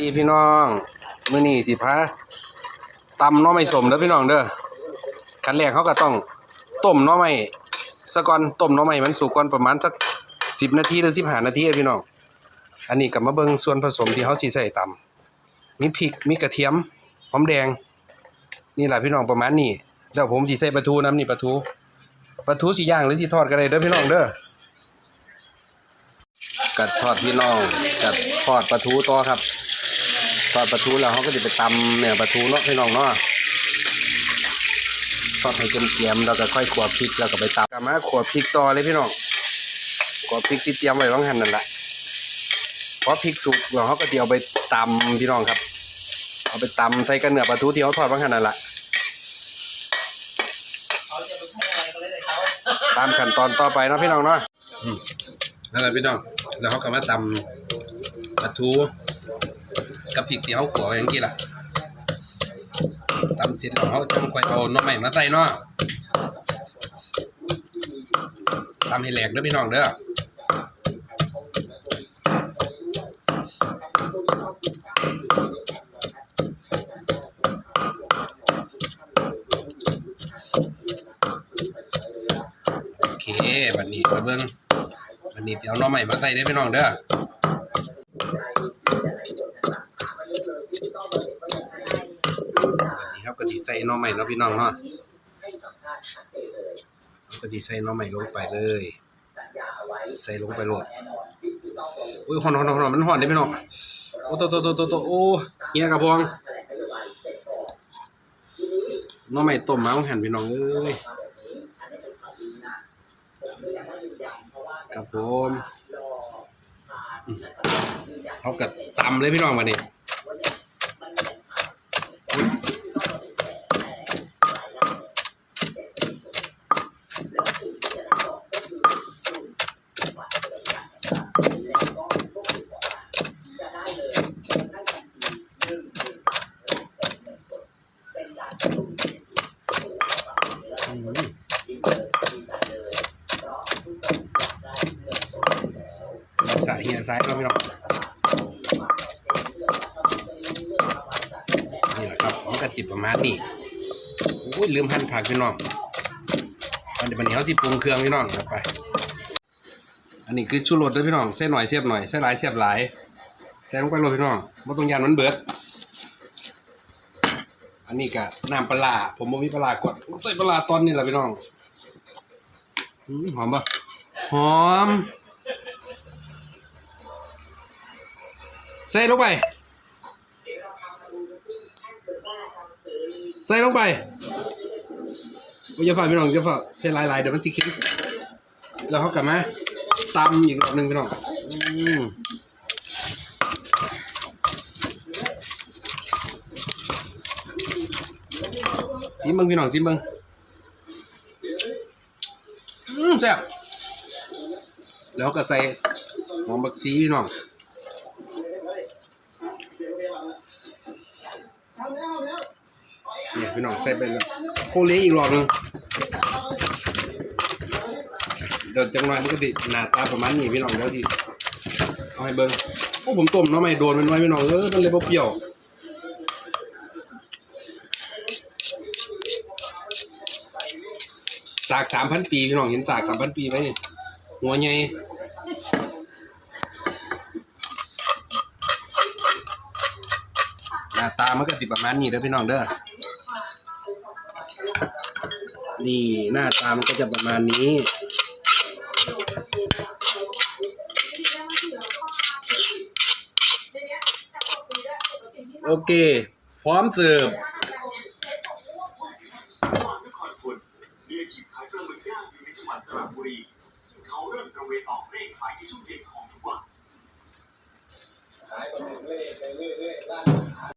ดีพี่น้องมื้อนี้สิพาตำน่อไม้สมเด้อพี่น้องเด้อขั้นแรกเขาก็ต้องต้มน่อไม้ซะก่อนต้มน่อไม้มันสุกก่อนประมาณสัก10นาทีหรือ15นาทีพี่น้อง อันนี้ก็มาเบิงส่วนผสมที่เฮาสิใส่ตำมีพริกมีกระเทียมหอมแดง นี่แหละพี่น้องประมาณนี้แล้วผมสิใส่ปลาทูน้ำนี่ปลาทูปลาทูสิย่างหรือสิทอดก็ได้เด้อพี่น้องเด้อกัดทอดพี่น้องกัดทอดปลาทูต่อครับ ทอดปลาทูแล้วเขาก็จะไปตำเนี่ยปลาทูเนาะพี่น้องเนาะทอดให้เกรียมๆแล้วก็ค่อยขวบพริกแล้วก็ไปตำกลับมาขวบพริกต่อเลยพี่น้องขวบพริกที่เตรียมไว้ต้องหันนั่นแหละพอพริกสุกแล้วเขาก็จะเอาไปตำพี่น้องครับ เอาไปตำใส่กันเนื้อปลาทูที่เขาทอดบางหันนั่นแหละตามขั้นตอนต่อไปเนาะพี่น้องเนาะอืมนั่นแหละพี่น้องแล้วเขาก็มาตำปลาทู กับพริกที่เขาขัวไว้ย่างกี้ล่ะตำเสร็จแล้วเขาจังค่อยเอาหน้ำใหม่มาใส่เนาะตำให้แหลกเด้อพี่น้องเด้อโอเคบัดนี้มาเบิ่งบัดนี้สิเอาหน้ำใหม่มาใส่เด้พี่น้องเด้อบัดนี้ เขาก็สิใส่หน้ำใหม่เนาะพี่น้องเนาะเขาก็สิใส่หน้ำใหม่ลงไปเลย ใส่ลงไปโหลดอุ้ยหอนหอนหอนหอนมันหอนเด้พี่น้องโอ้โตโตโตโตโตโอ้เฮียกระพองน้ำใหม่ต้มมาต้องหันพี่น้องเอ้ยครับผมเขากัตำเลยพี่น้องมาเนี่ย สายเฮียซ้ายเนาะพี่น้องนี่แหละครับมันก็จิบประมาณนี้โอ้ยลืมหั่นผักพี่น้องวันเดี๋ยววันนี้เขาที่ปรุงเครื่องพี่น้องไป อันนี้คือชูรสด้วยพี่น้องใส่หน่อยเสียบหน่อยใส่หลายเสียบหลายใส่ลงไปเลยพี่น้องไม่ต้องยันมันเบิด อันนี้ก็น้ำปลา ผมบ่มีปลาร้ากดใส่ปลาร้าตอนนี้แหละพี่น้องหอมปะหอม ใส่ลงไป ใส่ลงไปอย่าฝ่าพี่น้องอย่าฝ่าใส่ลายๆเดี๋ยวมันสิคิดแล้วเขากลับมาตำอีกรอบหนึ่งพี่น้องซิมเบิ้งพี่น้องซิมเบิ้งอืมแซ่บแล้วก็ใส่หอมบักชีพี่น้อง พี่น้องใส่ไปแล้วโคเลี้ยงอีกรอบหนึงเดี๋ยวจังหวะมันก็ติหน้าตาประมาณนี้พี่น้องเดี๋ยวสิเอาให้เบิ่งโอ้ผมต้มเนาะไม่โดนมันไว้พี่น้องเออมันเลยบ่เปรี้ยวสากสามพันปีพี่น้องเห็นสากสามพันปีไหมนี่หัวใหญ่หน้าตามันก็ติประมาณนี้เด้อพี่น้องเด้อ นี่หน้าตามันก็จะประมาณนี้ โอเค พร้อมเสิร์ฟเริ่มตระเวนออกเลขขายที่ชุมเด็ดของทุกวันขายไปเรื่อยไปเรื่อยๆร้าน